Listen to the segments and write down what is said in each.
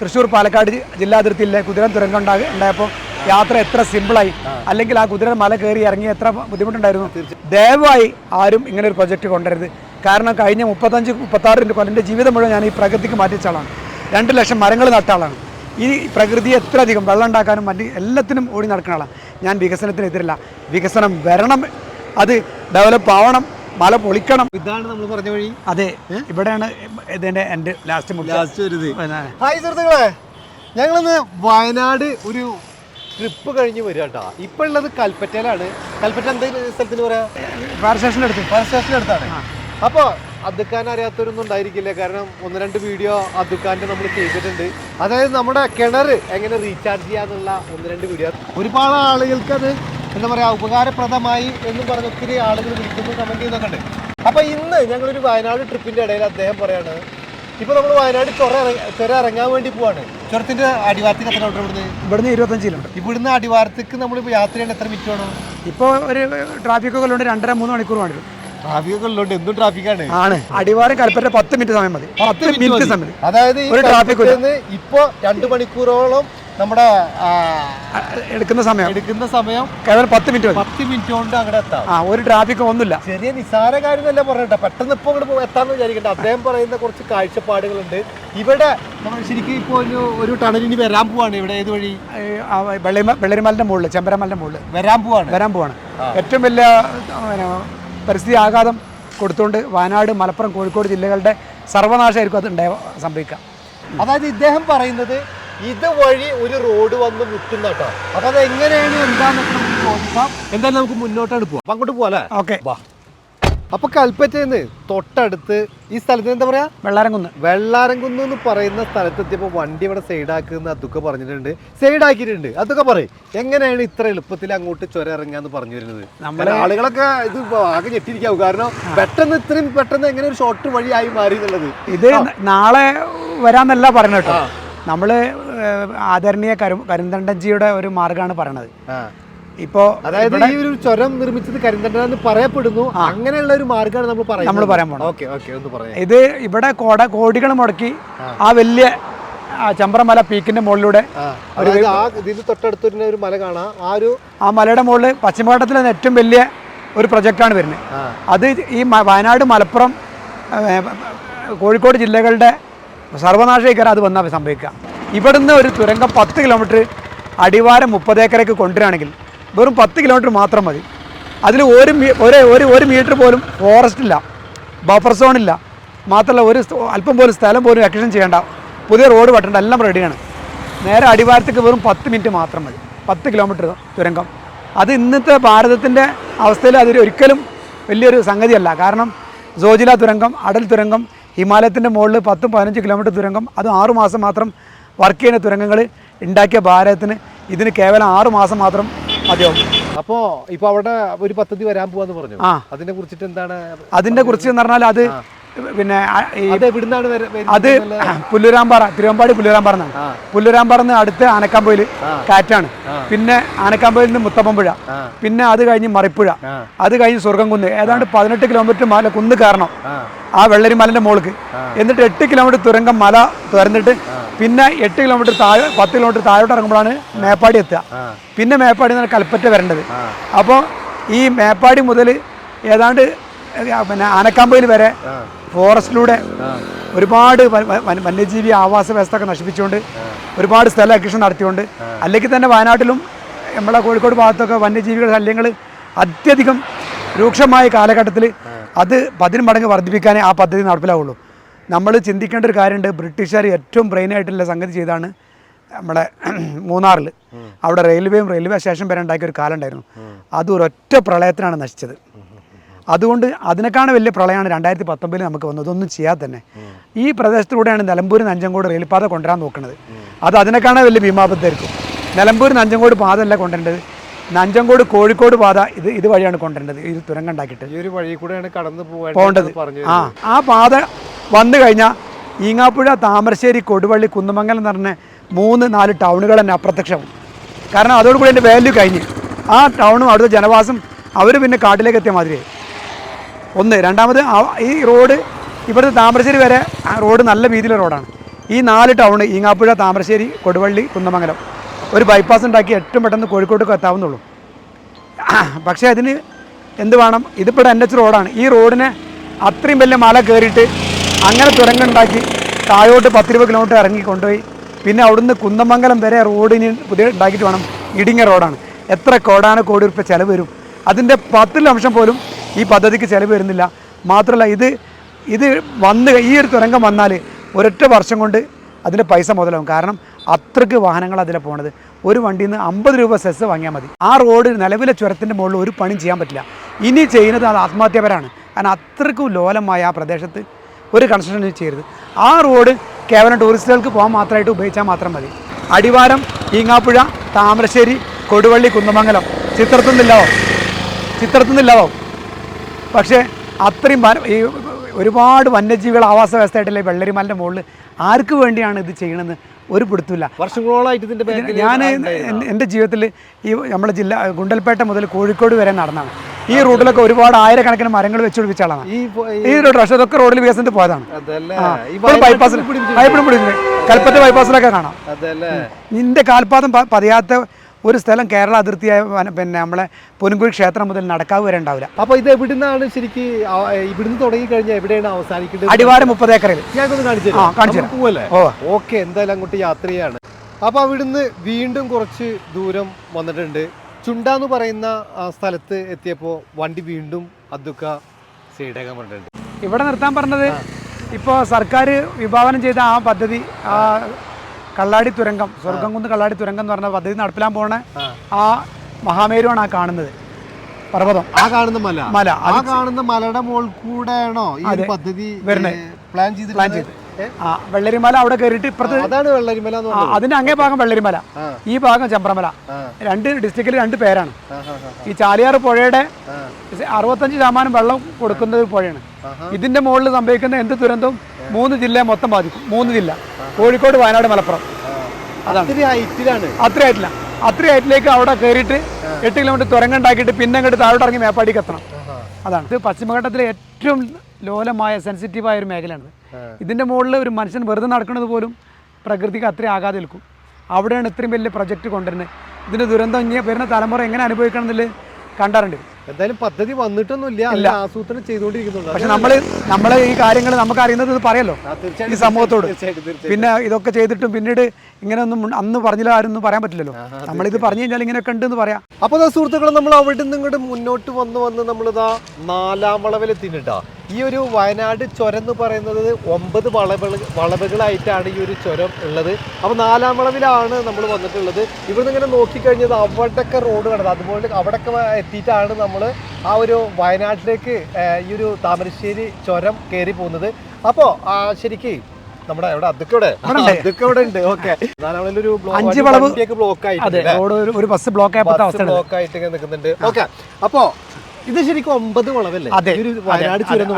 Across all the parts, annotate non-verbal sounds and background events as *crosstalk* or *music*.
തൃശ്ശൂർ പാലക്കാട് ജില്ലാ അതിർത്തിയിലെ കുതിര തുരങ്കം ഉണ്ടായി ഉണ്ടായപ്പോൾ യാത്ര എത്ര സിമ്പിളായി അല്ലെങ്കിൽ ആ കുതിര മല കയറി ഇറങ്ങി എത്ര ബുദ്ധിമുട്ടുണ്ടായിരുന്നു? ദയവായി ആരും ഇങ്ങനെ ഒരു പ്രൊജക്റ്റ് കൊണ്ടുവരരുത്. കാരണം കഴിഞ്ഞ മുപ്പത്തഞ്ച് മുപ്പത്താറ് കൊല്ലന്റെ ജീവിതം മുഴുവൻ ഞാൻ ഈ പ്രകൃതിക്ക് മാറ്റിച്ച ആളാണ്. രണ്ട് ലക്ഷം മരങ്ങൾ നട്ട ആളാണ്. ഈ പ്രകൃതി എത്ര അധികം വെള്ളം ഉണ്ടാക്കാനും മറ്റ് എല്ലാത്തിനും ഓടി നടക്കുന്ന ആളാണ്. ഞാൻ വികസനത്തിനെതിരല്ല. വികസനം വരണം. അത് ഡെവലപ്പ് ആവണം. മല പൊളിക്കണം. ഇതാണ് നമ്മൾ പറഞ്ഞ വഴി. അതെ ഇവിടെയാണ് ഇതിന്റെ എന്റെ ലാസ്റ്റ് ലാസ്റ്റ് ഒരു ഹായ് സുഹൃത്തുക്കളെ. ഞങ്ങളിന്ന് വയനാട് ഒരു ട്രിപ്പ് കഴിഞ്ഞ് വരിക കേട്ടോ ഇപ്പൊ ഉള്ളത് കൽപ്പറ്റയിലാണ്. കൽപ്പറ്റ എന്തെങ്കിലും സ്ഥലത്തിന് പറയാ? ഫയർ സ്റ്റേഷന്റെ അടുത്ത്. ഫയർ സ്റ്റേഷന്റെ അടുത്താണ്. അപ്പോൾ അദ്ദുക്കാൻ അറിയാത്തവരൊന്നും ഉണ്ടായിരിക്കില്ല. കാരണം ഒന്ന് രണ്ട് വീഡിയോ അദ്ദുക്കാന്റെ നമ്മൾ ചെയ്തിട്ടുണ്ട്. അതായത് നമ്മുടെ കിണർ എങ്ങനെ റീചാർജ് ചെയ്യാന്നുള്ള ഒന്ന് രണ്ട് വീഡിയോ. ഒരുപാട് ആളുകൾക്ക് അത് എന്താ പറയുക ഉപകാരപ്രദമായി എന്നും പറഞ്ഞ് ഒത്തിരി ആളുകൾ വിളിക്കുന്നു കമന്റ് ചെയ്യുന്നൊക്കെ ഉണ്ട്. അപ്പോൾ ഇന്ന് ഞങ്ങളൊരു വയനാട് ട്രിപ്പിന്റെ ഇടയിൽ അദ്ദേഹം പറയാണ് ഇപ്പോൾ നമ്മൾ വയനാട് ചൊറ ചുര ഇറങ്ങാൻ വേണ്ടി പോവാണ്. ചുരത്തിന്റെ അടിവാരത്തേക്ക് എത്ര കിലോമീറ്റർ ഇവിടുന്ന്? ഇവിടുന്ന് ഇരുപത്തഞ്ച് കിലോമീറ്റർ ഇവിടുന്ന് അടിവാരത്തേക്ക് നമ്മൾ യാത്ര ചെയ്യാൻ എത്ര മിനിറ്റ് വേണം? ഇപ്പോൾ ഒരു ട്രാഫിക് ഒക്കെ ഉള്ളതുകൊണ്ട് രണ്ടര മൂന്ന് മണിക്കൂർ വേണ്ടി ട്രാഫിക് എന്തും ട്രാഫിക്കാണ് ആണ്. അടിവാരം കൽപ്പറ്റ പത്ത് മിനിറ്റ് സമയം മതി. പത്ത് മിനിറ്റ് സമയം. അതായത് ഒരു നിന്ന് ഇപ്പൊ രണ്ട് മണിക്കൂറോളം നമ്മുടെ എടുക്കുന്ന സമയം. എടുക്കുന്ന സമയം കേവലം പത്ത് മിനിറ്റ് പത്ത് മിനിറ്റ് കൊണ്ട് അങ്ങോട്ട് എത്താം. ആ ഒരു ട്രാഫിക് ഒന്നുമില്ല. ചെറിയ നിസ്സാര കാര്യം തന്നെ പറഞ്ഞിട്ട് പെട്ടെന്ന് ഇപ്പൊ അങ്ങോട്ട് എത്താന്ന് വിചാരിക്കണ്ട. അദ്ദേഹം പറയുന്ന കുറച്ച് കാഴ്ചപ്പാടുകളുണ്ട്. ഇവിടെ നമ്മൾ ശരിക്കും ഇപ്പൊ ഒരു ഒരു ടണലിന് വരാൻ പോവാണ്. ഇവിടെ ഏത് വഴി? വെള്ളരിമലിന്റെ ആ, വെള്ളിമ വെള്ളരിമലിന്റെ മുകളിൽ ചെമ്പരമലിന്റെ മുകളിൽ വരാൻ പോവാണ്. വരാൻ പോവാണ്. ഏറ്റവും വലിയ പരിസ്ഥിതി ആഘാതം കൊടുത്തുകൊണ്ട് വയനാട് മലപ്പുറം കോഴിക്കോട് ജില്ലകളുടെ സർവനാശമായിരിക്കും അത് ഉണ്ടായ സംഭവിക്കുക. അതായത് ഇദ്ദേഹം പറയുന്നത് ഇതുവഴി ഒരു റോഡ് വന്ന് മുട്ടുന്ന കേട്ടോ. അപ്പൊ അത് എങ്ങനെയാണ് നമുക്ക് ചോദിക്കാം എന്തായാലും നമുക്ക് മുന്നോട്ടാണ് പോവാം. അപ്പൊ അങ്ങോട്ട് പോവാല്ലേ? ഓക്കെ. വാ. അപ്പൊ കൽപ്പറ്റന്ന് തൊട്ടടുത്ത് ഈ സ്ഥലത്തിന് എന്താ പറയാ? വെള്ളാരംകുന്ന്. വെള്ളാരംകുന്ന് എന്ന് പറയുന്ന സ്ഥലത്തെത്തിയപ്പോ വണ്ടി ഇവിടെ സൈഡ് ആക്കുന്ന അതൊക്കെ പറഞ്ഞിട്ടുണ്ട്. സൈഡ് ആക്കിയിട്ടുണ്ട് അതൊക്കെ പറയും. എങ്ങനെയാണ് ഇത്ര എളുപ്പത്തിൽ അങ്ങോട്ട് ചുര ഇറങ്ങാന്ന് പറഞ്ഞു വരുന്നത്? നമ്മുടെ ആളുകളൊക്കെ ഇത് ആകെ ഞെട്ടിരിക്കാവും കാരണം പെട്ടെന്ന് ഇത്രയും പെട്ടെന്ന് എങ്ങനെ ഒരു ഷോർട്ട് വഴിയായി മാറി എന്നുള്ളത് ഇത് നാളെ വരാന്നല്ല പറയുന്നത് കേട്ടോ. നമ്മൾ ആദരണീയ കരു കരിന്തണ്ടൻജിയുടെ ഒരു മാർഗമാണ് പറയണത്. ഇപ്പോ അതായത് ഈ ഒരു ചുരം നിർമ്മിച്ചത് കരിന്തണ്ടൻ എന്ന് പറയപ്പെടുന്നു. അങ്ങനെയുള്ള ഒരു മാർഗമാണ് നമ്മൾ പറയുന്നത്. നമ്മൾ പറയാൻ പറയാം. ഇത് ഇവിടെ കോട കോടികൾ മുടക്കി ആ. വലിയ ചമ്പ്രമല പീക്കിന്റെ മുകളിലൂടെ തൊട്ടടുത്തൊരു ഒരു മല കാണാം. ആ ഒരു ആ മലയുടെ മുകളിൽ പശ്ചിമഘട്ടത്തിലെ ഏറ്റവും വലിയ ഒരു പ്രൊജക്റ്റാണ് വരുന്നത്. അത് ഈ വയനാട് മലപ്പുറം കോഴിക്കോട് ജില്ലകളുടെ സർവനാശീകരം അത് വന്നാൽ സംഭവിക്കുക. ഇവിടുന്ന് ഒരു തുരങ്കം പത്ത് കിലോമീറ്റർ അടിവാരം മുപ്പത് ഏക്കറേക്ക് കൊണ്ടുവരാണെങ്കിൽ വെറും പത്ത് കിലോമീറ്റർ മാത്രം മതി. അതിൽ ഒരു ഒരു ഒരു മീറ്റർ പോലും ഫോറസ്റ്റ് ഇല്ല ബഫർ സോൺ ഇല്ല. മാത്രമല്ല ഒരു അല്പം പോലും സ്ഥലം പോലും എക്ഷൻ ചെയ്യേണ്ട. പുതിയ റോഡ് വെട്ടേണ്ട എല്ലാം റെഡിയാണ് നേരെ അടിവാരത്തേക്ക് വെറും പത്ത് മിനിറ്റ് മാത്രം മതി. പത്ത് കിലോമീറ്റർ തുരങ്കം. അത് ഇന്നത്തെ ഭാരതത്തിന്റെ അവസ്ഥയിൽ അതിൽ ഒരിക്കലും വലിയൊരു സംഗതിയല്ല. കാരണം സോജില തുരങ്കം അടൽ തുരങ്കം ഹിമാലയത്തിന്റെ മുകളിൽ പത്തും പതിനഞ്ച് കിലോമീറ്റർ തുരങ്കം അത് ആറുമാസം മാത്രം വർക്ക് ചെയ്യുന്ന തുരങ്കങ്ങൾ ഉണ്ടാക്കിയ ഭാരതത്തിന് ഇതിന് കേവലം ആറ് മാസം മാത്രം മതിയാവും അപ്പോ ഇപ്പൊ അവിടെ ഒരു പദ്ധതി വരാൻ പോവാന്ന് പറഞ്ഞു. അതിനെ കുറിച്ചിട്ട് എന്താണ് അതിന്റെ കുറിച്ച് എന്ന് പറഞ്ഞാൽ അത് പിന്നെ അത് പുല്ലുരാമ്പാറ തിരുവമ്പാടി പുല്ലുരാമ്പാറ എന്നാണ്. പുല്ലുരാമ്പാറ നിന്ന് അടുത്ത് ആനക്കാമ്പോയിൽ. കാറ്റാണ്. പിന്നെ ആനക്കാമ്പോയിൽ നിന്ന് മുത്തപ്പമ്പുഴ പിന്നെ അത് കഴിഞ്ഞ് മറിപ്പുഴ. അത് കഴിഞ്ഞ് സ്വർഗംകുന്ന് ഏതാണ്ട് പതിനെട്ട് കിലോമീറ്റർ മല കുന്ന് കാരണം ആ. വെള്ളരി വെള്ളരിമലന്റെ മുകൾക്ക് എന്നിട്ട് എട്ട് കിലോമീറ്റർ തുരങ്കം മല തുറന്നിട്ട് പിന്നെ എട്ട് കിലോമീറ്റർ താഴെ പത്ത് കിലോമീറ്റർ താഴോട്ട് ഇറങ്ങുമ്പോഴാണ് മേപ്പാടി എത്തുക. പിന്നെ മേപ്പാടി നിന്ന് കൽപ്പറ്റ വരേണ്ടത്. അപ്പോൾ ഈ മേപ്പാടി മുതൽ ഏതാണ്ട് പിന്നെ ആനക്കാമ്പയിൽ വരെ. ഫോറസ്റ്റിലൂടെ ഒരുപാട് വന്യജീവി ആവാസ വ്യവസ്ഥ ഒക്കെ നശിപ്പിച്ചുകൊണ്ട് ഒരുപാട് സ്ഥല അക്ഷൻ നടത്തിക്കൊണ്ട് അല്ലെങ്കിൽ തന്നെ വയനാട്ടിലും നമ്മളെ കോഴിക്കോട് ഭാഗത്തൊക്കെ വന്യജീവികളുടെ ശല്യങ്ങൾ അത്യധികം രൂക്ഷമായ കാലഘട്ടത്തിൽ അത് പതിന് മടങ്ങ് വർദ്ധിപ്പിക്കാനേ ആ പദ്ധതി നടപ്പിലാവുള്ളൂ. നമ്മൾ ചിന്തിക്കേണ്ട ഒരു കാര്യമുണ്ട്. ബ്രിട്ടീഷുകാർ ഏറ്റവും ബ്രെയിൻ ബ്രെയിനായിട്ടുള്ള സംഗതി ചെയ്താണ് നമ്മുടെ *clears throat* മൂന്നാറിൽ. അവിടെ റെയിൽവേയും റെയിൽവേ സ്റ്റേഷൻ വരെ ഉണ്ടാക്കിയ ഒരു കാലം ഉണ്ടായിരുന്നു. അത് ഒരൊറ്റ പ്രളയത്തിനാണ് നശിച്ചത്. അതുകൊണ്ട് അതിനേക്കാണ് വലിയ പ്രളയമാണ് രണ്ടായിരത്തി പത്തൊമ്പതിൽ നമുക്ക് വന്നത്. ഒന്നും ചെയ്യാതെ തന്നെ. ഈ പ്രദേശത്തിലൂടെയാണ് നിലമ്പൂർ നഞ്ചങ്കോട് റെയിൽപാത കൊണ്ടുവരാൻ നോക്കുന്നത്. അത് അതിനേക്കാണ് വലിയ ഭീമാപത്തായിരിക്കും നിലമ്പൂർ നഞ്ചങ്കോട് പാത അല്ല കൊണ്ടുവരേണ്ടത്. നഞ്ചങ്കോട് കോഴിക്കോട് പാത ഇത് ഇത് വഴിയാണ് കൊണ്ടുവരേണ്ടത്. ഇത് തുരങ്കം ഉണ്ടാക്കിയിട്ട് ഈ ഒരു വഴി കൂടെയാണ് കടന്നു പോകേണ്ടത്. ആ ആ പാത വന്നു കഴിഞ്ഞാൽ ഈങ്ങാപ്പുഴ താമരശ്ശേരി കൊടുവള്ളി കുന്നമംഗലം എന്ന് പറഞ്ഞ മൂന്ന് നാല് ടൗണുകൾ തന്നെ അപ്രത്യക്ഷമാവും. കാരണം അതോടുകൂടി എന്റെ വാല്യൂ കഴിഞ്ഞ്. ആ ടൗണും അവിടുത്തെ ജനവാസം അവർ പിന്നെ കാട്ടിലേക്ക് എത്തിയ മാതിരിയായി. ഒന്ന്. രണ്ടാമത് ഈ റോഡ് ഇവിടുത്തെ താമരശ്ശേരി വരെ റോഡ് നല്ല വീതിയിലെ റോഡാണ്. ഈ നാല് ടൗൺ ഈങ്ങാപ്പുഴ താമരശ്ശേരി കൊടുവള്ളി കുന്നമംഗലം ഒരു ബൈപ്പാസ് ഉണ്ടാക്കി ഏറ്റവും പെട്ടെന്ന് കോഴിക്കോട്ടേക്ക് എത്താവുന്നുള്ളൂ പക്ഷേ അതിന് എന്ത് വേണം? ഇതിപ്പോൾ എൻ എച്ച് റോഡാണ് ഈ റോഡിനെ അത്രയും വലിയ മല കയറിയിട്ട് അങ്ങനെ തുരങ്കുണ്ടാക്കി താഴോട്ട് പത്തിരുപത് കിലോമീറ്റർ ഇറങ്ങി കൊണ്ടുപോയി. പിന്നെ അവിടുന്ന് കുന്നമംഗലം വരെ റോഡിന് പുതിയ ഉണ്ടാക്കിയിട്ട് വേണം. ഇടിങ്ങ റോഡാണ് എത്ര കോടാണ് കോടി രൂപ ചിലവ് വരും. അതിന്റെ പത്തിൽ അംശം പോലും ഈ പദ്ധതിക്ക് ചിലവ് വരുന്നില്ല. മാത്രമല്ല ഇത് ഇത് വന്ന് ഈ ഒരു തുരങ്കം വന്നാൽ ഒരൊറ്റ വർഷം കൊണ്ട് അതിന്റെ പൈസ മുതലാവും. കാരണം അത്രയ്ക്ക് വാഹനങ്ങൾ അതിലെ പോണത്. ഒരു വണ്ടിയിൽ നിന്ന് അമ്പത് രൂപ സെസ് വാങ്ങിയാൽ മതി. ആ റോഡ് നിലവിലെ ചുരത്തിന്റെ മുകളിൽ ഒരു പണി ചെയ്യാൻ പറ്റില്ല. ഇനി ചെയ്യുന്നത് അത് ആത്മഹത്യപരാണ്. കാരണം അത്രയ്ക്കും ലോലമായ ആ പ്രദേശത്ത് ഒരു കൺസ്ട്രക്ഷൻ ചെയ്യരുത്. ആ റോഡ് കേവലം ടൂറിസ്റ്റുകൾക്ക് പോകാൻ മാത്രമായിട്ട് ഉപയോഗിച്ചാൽ മാത്രം മതി. അടിവാരം ഈങ്ങാപ്പുഴ താമരശ്ശേരി കൊടുവള്ളി കുന്നമംഗലം ചിത്രത്തിൽ നിന്നില്ലാവോ ചിത്രത്തിൽ നിന്നില്ലാതാവും. പക്ഷേ അത്രയും വന- ഈ ഒരുപാട് വന്യജീവികൾ ആവാസ വ്യവസ്ഥയായിട്ടല്ലേ വെള്ളരിമലിന്റെ മുകളിൽ ആർക്ക് വേണ്ടിയാണ് ഇത് ചെയ്യണമെന്ന് ഒരു പിടുത്തില്ല വർഷങ്ങളോളായിട്ട് ഞാൻ എന്റെ ജീവിതത്തിൽ ഈ നമ്മുടെ ജില്ല ഗുണ്ടൽപേട്ട മുതൽ കോഴിക്കോട് വരെ നടന്നാണ് ഈ റോഡിലൊക്കെ ഒരുപാട് ആയിരക്കണക്കിന് മരങ്ങൾ വെച്ച് പിടിപ്പിച്ച ആളാണ്. ഈ റോഡ് പക്ഷേ അതൊക്കെ റോഡിൽ വികസനത്തിൽ പോയതാണ്. ബൈപ്പാസിൽ പൈപ്പിടും പിടിക്കുന്നത് കൽപ്പറ്റ ബൈപ്പാസിലൊക്കെ കാണാം. നിന്റെ കാൽപാദം പതിയാത്ത ഒരു സ്ഥലം കേരള അതിർത്തിയായ പിന്നെ നമ്മളെ പൊൻകുഴി ക്ഷേത്രം മുതൽ നടക്കാവ് വരെ ഉണ്ടാവില്ല. അപ്പോൾ ഇത് എവിടുന്നാണ് ശരിക്കും ഇവിടുന്ന് തുടങ്ങി കഴിഞ്ഞാൽ എവിടെയാണ് അവസാനിക്കേണ്ടത്? അടിവാരം മുപ്പത് ഏക്കറിൽ. ഞാനൊന്ന് കാണിച്ചു ആ, കാണിച്ചു. ഓക്കെ എന്തായാലും അങ്ങോട്ട് യാത്രയാണ്. അപ്പോൾ അപ്പൊ അവിടുന്ന് വീണ്ടും കുറച്ച് ദൂരം വന്നിട്ടുണ്ട്. ചുണ്ട എന്ന് പറയുന്ന ആ സ്ഥലത്ത് എത്തിയപ്പോൾ വണ്ടി വീണ്ടും അദ്ദുക്ക സൈഡാക്കാൻ പറഞ്ഞിട്ടുണ്ട്. ഇവിടെ നിർത്താൻ പറഞ്ഞത് ഇപ്പോൾ സർക്കാർ വിഭാവനം ചെയ്ത ആ പദ്ധതി ആ കള്ളാടി തുരങ്കം സ്വർഗംകുന്ന് കള്ളാടി തുരങ്കം എന്ന് പറഞ്ഞ പദ്ധതി നടപ്പിലാൻ പോണ ആ. മഹാമേരുവാണ് ആ കാണുന്നത്. പർവതം. ആ കാണുന്ന മല. മല. ആ കാണുന്ന മലയുടെ മോൾ കൂടെയാണോ ഈ പദ്ധതി. പ്ലാൻ ചെയ്ത് പ്ലാൻ ചെയ്ത്. ആ വെള്ളരിമല അവിടെ കയറിയിട്ട് ഇപ്പുറത്ത് അതാണ് വെള്ളരിമല അതിന്റെ അങ്ങേ ഭാഗം വെള്ളരിമല. ഈ ഭാഗം ചെമ്പ്രമല. രണ്ട് ഡിസ്ട്രിക്റ്റിൽ രണ്ട് പേരാണ്. ഈ ചാലിയാർ പുഴയുടെ. അറുപത്തഞ്ച് ശതമാനം വെള്ളം കൊടുക്കുന്ന പുഴയാണ്. ഇതിന്റെ മുകളിൽ സംഭവിക്കുന്ന എന്ത് ദുരന്തവും മൂന്ന് ജില്ലയെ മൊത്തം ബാധിക്കും. മൂന്ന് ജില്ല. കോഴിക്കോട് വയനാട് മലപ്പുറം. അതാണ്. അത്ര ആയിട്ടില്ല അത്ര ഹൈറ്റിലേക്ക് അവിടെ കയറിയിട്ട് എട്ട് കിലോമീറ്റർ തുരങ്കുണ്ടാക്കിയിട്ട് പിന്നെ അങ്ങോട്ട് താഴോട്ട് ഇറങ്ങി മേപ്പാടിക്ക് എത്തണം. അതാണ്. ഇത് പശ്ചിമഘട്ടത്തിലെ ഏറ്റവും ലോലമായ സെൻസിറ്റീവായ ഒരു മേഖലയാണ്. ഇതിന്റെ മുകളിൽ ഒരു മനുഷ്യൻ വെറുതെ നടക്കുന്നത് പോലും പ്രകൃതിക്ക് അത്രയും ആകാതെ നിൽക്കും അവിടെയാണ് ഇത്രയും വലിയ പ്രൊജക്റ്റ് കൊണ്ടുവരുന്നത്. ഇതിന്റെ ദുരന്തം ഇനി വരുന്ന തലമുറ എങ്ങനെ അനുഭവിക്കണം എന്നില്ല കണ്ടാറുണ്ട് എന്തായാലും പദ്ധതി വന്നിട്ടൊന്നുമില്ല. അല്ല ആസൂത്രണം ചെയ്തുകൊണ്ടിരിക്കുന്നുണ്ട്. പക്ഷെ നമ്മൾ നമ്മൾ ഈ കാര്യങ്ങൾ നമുക്ക് അറിയുന്നത് ഇത് പറയല്ലോ. ഈ സമൂഹത്തോട്. പിന്നെ ഇതൊക്കെ ചെയ്തിട്ടും പിന്നീട് ഇങ്ങനെയൊന്നും അന്ന് പറഞ്ഞില്ല ആരൊന്നും പറയാൻ പറ്റില്ലല്ലോ. നമ്മളിത് പറഞ്ഞു കഴിഞ്ഞാൽ ഇങ്ങനെയൊക്കെ ഉണ്ടെന്ന് പറയാം. അപ്പോൾ സുഹൃത്തുക്കൾ സുഹൃത്തുക്കളെ നമ്മൾ അവിടെ നിന്ന് ഇങ്ങോട്ട് മുന്നോട്ട് വന്ന് വന്ന് നമ്മളിതാ നാലാം വളവിൽ എത്തിയിട്ടാ ഈ ഒരു വയനാട് ചുരം എന്ന് പറയുന്നത് ഒമ്പത് വളവുകൾ വളവുകളായിട്ടാണ് ഈ ഒരു ചുരം ഉള്ളത്. അപ്പോൾ നാലാം വളവിലാണ് നമ്മൾ വന്നിട്ടുള്ളത്. ഇവിടുന്ന് ഇങ്ങനെ നോക്കിക്കഴിഞ്ഞത് അവിടെയൊക്കെ റോഡ് കണ്ടത്. അതുപോലെ അവിടെയൊക്കെ വ- എത്തിയിട്ടാണ് നമ്മൾ ആ ഒരു വയനാട്ടിലേക്ക് ഈ ഒരു താമരശ്ശേരി ചുരം കയറി പോകുന്നത്. അപ്പോൾ ശരിക്ക് നമ്മുടെ ഇവിടെ അതൊക്കെ ഇവിടെ അതൊക്കെ ഇവിടെ ഉണ്ട് ഓക്കെ. വളവിലൊരു അഞ്ച് വളവ്. ബ്ലോക്ക് ആയിട്ട് റോഡ് ഒരു- ഒരു ബസ് ബ്ലോക്ക് ആയിട്ട് നിൽക്കുന്നുണ്ട്. ഓക്കെ. അപ്പോ ഇത് ശരിക്കും ഒമ്പത് വളവല്ലേ അതെ, വയനാട് ചുരം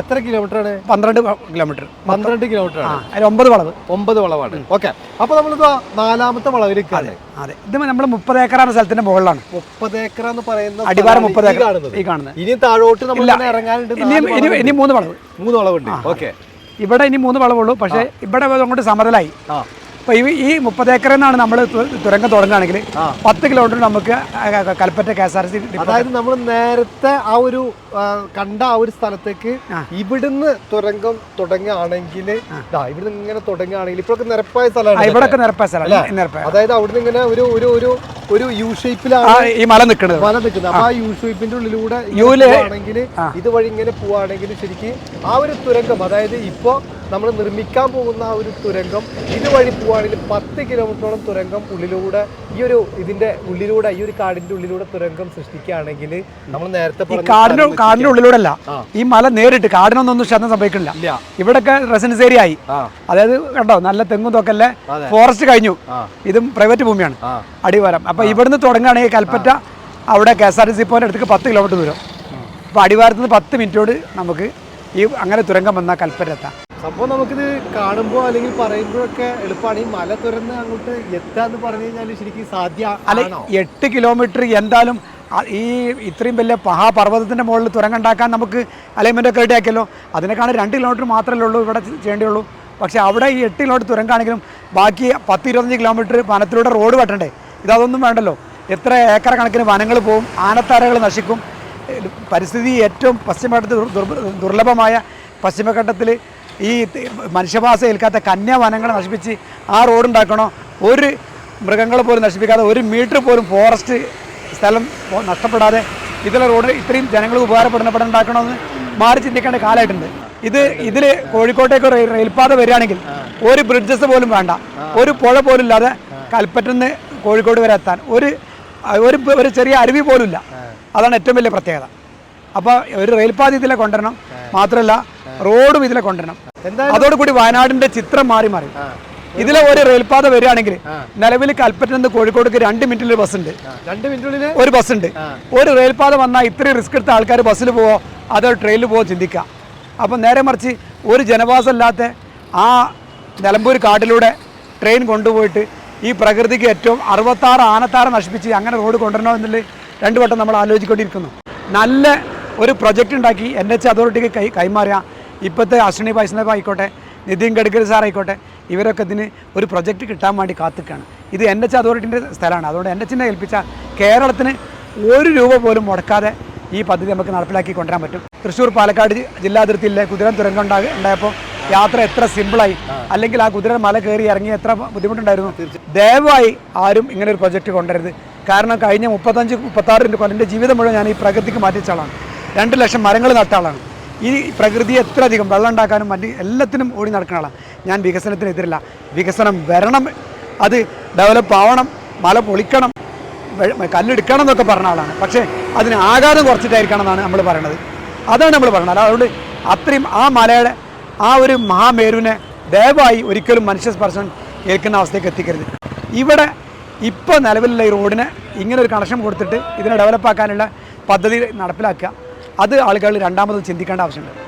എത്ര കിലോമീറ്റർ ആണ്? പന്ത്രണ്ട് കിലോമീറ്റർ പന്ത്രണ്ട് കിലോമീറ്റർ ആണ്. ഒമ്പത് വളവ്. ഒമ്പത് വളവാണ്. ഓക്കെ. അപ്പൊ നമ്മളിത് നാലാമത്തെ വളവിലേക്കാണ് അതെ ഇത് നമ്മൾ മുപ്പത് ഏക്കറാണ് സ്ഥലത്തിന്റെ മുകളിലാണ്. മുപ്പത് ഏക്കർ എന്ന് പറയുന്ന അടിവാരം മുപ്പത് ഏക്കർ കാണുന്നത്. ഈ കാണുന്നത്. ഇനി താഴോട്ട് നമ്മൾ ഇറങ്ങാനുണ്ട് ഇനി മൂന്ന് വളവ്. മൂന്ന് വളവുണ്ട്. ഓക്കെ. ഇവിടെ ഇനി മൂന്ന് വളവുള്ളൂ. പക്ഷേ ഇവിടെ അങ്ങോട്ട് സമതലായി. അപ്പോൾ ഈ ഈ മുപ്പത് ഏക്കറിൽ നിന്നാണ് നമ്മൾ തുരങ്കം തുടങ്ങുകയാണെങ്കിൽ. പത്ത് കിലോമീറ്റർ നമുക്ക് Kalpetta K S R C അതായത് നമ്മൾ നേരത്തെ ആ ഒരു കണ്ട ആ ഒരു സ്ഥലത്തേക്ക് ഇവിടുന്ന് തുരങ്കം തുടങ്ങുകയാണെങ്കിൽ ഇവിടുന്ന് ഇങ്ങനെ തുടങ്ങുകയാണെങ്കിൽ ഇപ്പോഴൊക്കെ നിരപ്പായ സ്ഥലമാണ് ഇവിടൊക്കെ നിരപ്പായ സ്ഥലമാണ് അതായത് അവിടുന്ന് ഇങ്ങനെ ഒരു ഒരു ഒരു ഒരു യു ഷേപ്പിലാണ് ഈ മല നിൽക്കുന്നത്. മല നിൽക്കുന്നത്. അപ്പൊ ആ. യു ഷേപ്പിന്റെ ഉള്ളിലൂടെ ആണെങ്കിൽ ഇതുവഴി ഇങ്ങനെ പോവാണെങ്കിൽ ശരിക്കും ആ ഒരു തുരങ്കം അതായത് ഇപ്പോ നമ്മൾ നിർമ്മിക്കാൻ പോകുന്ന ആ ഒരു തുരങ്കം ഇതുവഴി പോവുകയാണെങ്കിൽ പത്ത് കിലോമീറ്ററോളം തുരങ്കം ഉള്ളിലൂടെ ഈ ഒരു ഇതിന്റെ ഉള്ളിലൂടെ ഈ ഒരു കാടിന്റെ ഉള്ളിലൂടെ തുരങ്കം സൃഷ്ടിക്കുകയാണെങ്കിൽ നമ്മൾ നേരത്തെ കാടിന്റെ കാടിന്റെ ഉള്ളിലൂടെ അല്ല ഈ മല നേരിട്ട് കാടിനൊന്നും ക്ഷതം സംഭവിക്കുന്നില്ല. ഇവിടൊക്കെ റെസിഡൻസ് ഏരിയ ആയി അതായത് കണ്ടോ നല്ല തെങ്ങും തൊക്കല്ലേ ഫോറസ്റ്റ് കഴിഞ്ഞു. ഇതും പ്രൈവറ്റ് ഭൂമിയാണ്. അടിവാരം. അപ്പൊ ഇവിടുന്ന് തുടങ്ങുകയാണെങ്കിൽ കൽപ്പറ്റ അവിടെ K S R T C പോലെ അടുത്തേക്ക് പത്ത് കിലോമീറ്റർ ദൂരം. അപ്പോൾ അടിവാരത്തിൽ നിന്ന് പത്ത് മിനിറ്റോട് നമുക്ക് ഈ അങ്ങനെ തുരങ്കം വന്നാൽ കൽപ്പറ്റ അപ്പോൾ സംഭവം നമുക്കിത് കാണുമ്പോൾ അല്ലെങ്കിൽ പറയുമ്പോഴൊക്കെ എളുപ്പമാണ് ഈ മല തുരന്ന് അങ്ങോട്ട് എത്താന്ന് പറഞ്ഞു കഴിഞ്ഞാൽ ശരിക്കും സാധ്യ അല്ല എട്ട് കിലോമീറ്റർ എന്തായാലും ഈ ഇത്രയും വലിയ മഹാപർവതത്തിന്റെ മുകളിൽ തുരങ്കം ഉണ്ടാക്കാൻ നമുക്ക് അലൈൻമെന്റ് ഒക്കെ റെഡി ആക്കിയല്ലോ. അതിനേക്കാൾ രണ്ട് കിലോമീറ്റർ മാത്രമല്ലേ ഉള്ളൂ ഇവിടെ ചെയ്യേണ്ടിയുള്ളൂ. പക്ഷേ അവിടെ ഈ എട്ട് കിലോമീറ്റർ തുരങ്കാണെങ്കിലും ബാക്കി പത്ത് ഇരുപത്തഞ്ച് കിലോമീറ്റർ വനത്തിലൂടെ റോഡ് വെട്ടണ്ടേ. ഇതൊന്നും വേണ്ടല്ലോ. എത്ര ഏക്കർ കണക്കിന് വനങ്ങൾ പോവും ആനത്താരകൾ നശിക്കും പരിസ്ഥിതി ഏറ്റവും പശ്ചിമഘട്ടത്തിൽ ദുർലഭമായ പശ്ചിമഘട്ടത്തിൽ ഈ മനുഷ്യവാസ ഏൽക്കാത്ത കന്യാവനങ്ങളെ നശിപ്പിച്ച് ആ റോഡുണ്ടാക്കണോ? ഒരു മൃഗങ്ങൾ പോലും നശിപ്പിക്കാതെ ഒരു മീറ്റർ പോലും ഫോറസ്റ്റ് സ്ഥലം നഷ്ടപ്പെടാതെ ഇതിലെ റോഡ് ഇത്രയും ജനങ്ങൾക്ക് പടം ഉണ്ടാക്കണമെന്ന് മാറി ചിന്തിക്കേണ്ട കാലമായിട്ടുണ്ട്. ഇത് ഇതിൽ കോഴിക്കോട്ടേക്ക് റെയിൽ റെയിൽപാത വരികയാണെങ്കിൽ ഒരു ബ്രിഡ്ജസ് പോലും വേണ്ട. ഒരു പുഴ പോലും ഇല്ലാതെ കൽപ്പറ്റന്ന് കോഴിക്കോട് വരെ എത്താൻ. ഒരു ഒരു ചെറിയ അരുവി പോലും ഇല്ല. അതാണ് ഏറ്റവും വലിയ പ്രത്യേകത. അപ്പോൾ ഒരു റെയിൽപാത ഇതിലെ കൊണ്ടുവരണം. മാത്രമല്ല റോഡും ഇതിലെ കൊണ്ടുവരണം. അതോടുകൂടി വയനാടിന്റെ ചിത്രം മാറി മാറി. ഇതിലെ ഒരു റെയിൽപാത വരികയാണെങ്കിൽ നിലവിൽ കൽപ്പറ്റയിൽ നിന്ന് കോഴിക്കോടേക്ക് രണ്ട് മിനിറ്റിൽ ഒരു ബസ് ഉണ്ട് രണ്ട് മിനിറ്റിനുള്ളിൽ ഒരു ബസ് ഉണ്ട് ഒരു റെയിൽപാത വന്നാൽ ഇത്രയും റിസ്ക് എടുത്ത ആൾക്കാർ ബസ്സിൽ പോവോ അതോ ട്രെയിനിൽ പോവോ ചിന്തിക്കാം അപ്പം നേരെ മറിച്ച് ഒരു ജനവാസം ഇല്ലാത്ത ആ നിലമ്പൂർ കാട്ടിലൂടെ ട്രെയിൻ കൊണ്ടുപോയിട്ട് ഈ പ്രകൃതിക്ക് ഏറ്റവും അറുപത്താറ് ആനത്താറ് നശിപ്പിച്ച് അങ്ങനെ റോഡ് കൊണ്ടുവരണോ എന്നുള്ളത് രണ്ടു വട്ടം നമ്മൾ ആലോചിക്കൊണ്ടിരിക്കുന്നു നല്ല ഒരു പ്രൊജക്റ്റ് ഉണ്ടാക്കി എൻ എച്ച് അതോറിറ്റിക്ക് കൈ കൈമാറുക. ഇപ്പോഴത്തെ അശ്വിനി വൈഷ്ണവ് ആയിക്കോട്ടെ നിതിൻ ഗഡ്കരി സാർ ആയിക്കോട്ടെ ഇവരൊക്കെ ഇതിന് ഒരു പ്രൊജക്റ്റ് കിട്ടാൻ വേണ്ടി കാത്തിക്കാണ് ഇത് എൻ എച്ച് അതോറിറ്റിന്റെ സ്ഥലമാണ്. അതുകൊണ്ട് എൻ എച്ചിനെ ഏൽപ്പിച്ച കേരളത്തിന് ഒരു രൂപ പോലും മുടക്കാതെ ഈ പദ്ധതി നമുക്ക് നടപ്പിലാക്കി കൊണ്ടുവരാൻ പറ്റും. തൃശ്ശൂർ പാലക്കാട് ജില്ലാ അതിർത്തിയിലെ കുതിരൻ തുരങ്കം ഉണ്ടാ ഉണ്ടായപ്പോൾ യാത്ര എത്ര സിമ്പിളായി അല്ലെങ്കിൽ ആ കുതിര മല കയറി ഇറങ്ങി എത്ര ബുദ്ധിമുട്ടുണ്ടായിരുന്നു. ദയവായി ആരും ഇങ്ങനെ ഒരു പ്രൊജക്റ്റ് കൊണ്ടുവരരുത്. കാരണം കഴിഞ്ഞ മുപ്പത്തഞ്ച് മുപ്പത്താറ് കൊല്ലന്റെ ജീവിതം മുഴുവൻ ഞാൻ ഈ പ്രകൃതിക്ക് മാറ്റിച്ച ആളാണ്. രണ്ട് ലക്ഷം മരങ്ങൾ നട്ട ആളാണ്. ഈ പ്രകൃതിയെ എത്ര അധികം വെള്ളം ഉണ്ടാക്കാനും മറ്റ് എല്ലാത്തിനും ഓടി നടക്കുന്ന ആളാണ്. ഞാൻ വികസനത്തിനെതിരല്ല. വികസനം വരണം അത് ഡെവലപ്പ് ആവണം മല പൊളിക്കണം കല്ലെടുക്കണം എന്നൊക്കെ പറഞ്ഞ ആളാണ്. പക്ഷേ അതിന് ആകാരം കുറച്ചിട്ടായിരിക്കണം എന്നാണ് നമ്മൾ പറയണത്. അതാണ് നമ്മൾ പറയുന്നത് അതുകൊണ്ട് അത്രയും ആ മലയുടെ ആ ഒരു മഹാമേരുവിനെ ദയവായി ഒരിക്കലും മനുഷ്യ സ്പർശനം ഏൽക്കുന്ന അവസ്ഥയ്ക്ക് എത്തിക്കരുത്. ഇവിടെ ഇപ്പോൾ നിലവിലുള്ള ഈ റോഡിന് ഇങ്ങനെ ഒരു കണക്ഷൻ കൊടുത്തിട്ട് ഇതിനെ ഡെവലപ്പാക്കാനുള്ള പദ്ധതി നടപ്പിലാക്കുക. അത് ആളുകൾ രണ്ടാമത് ചിന്തിക്കേണ്ട ആവശ്യമുണ്ട്.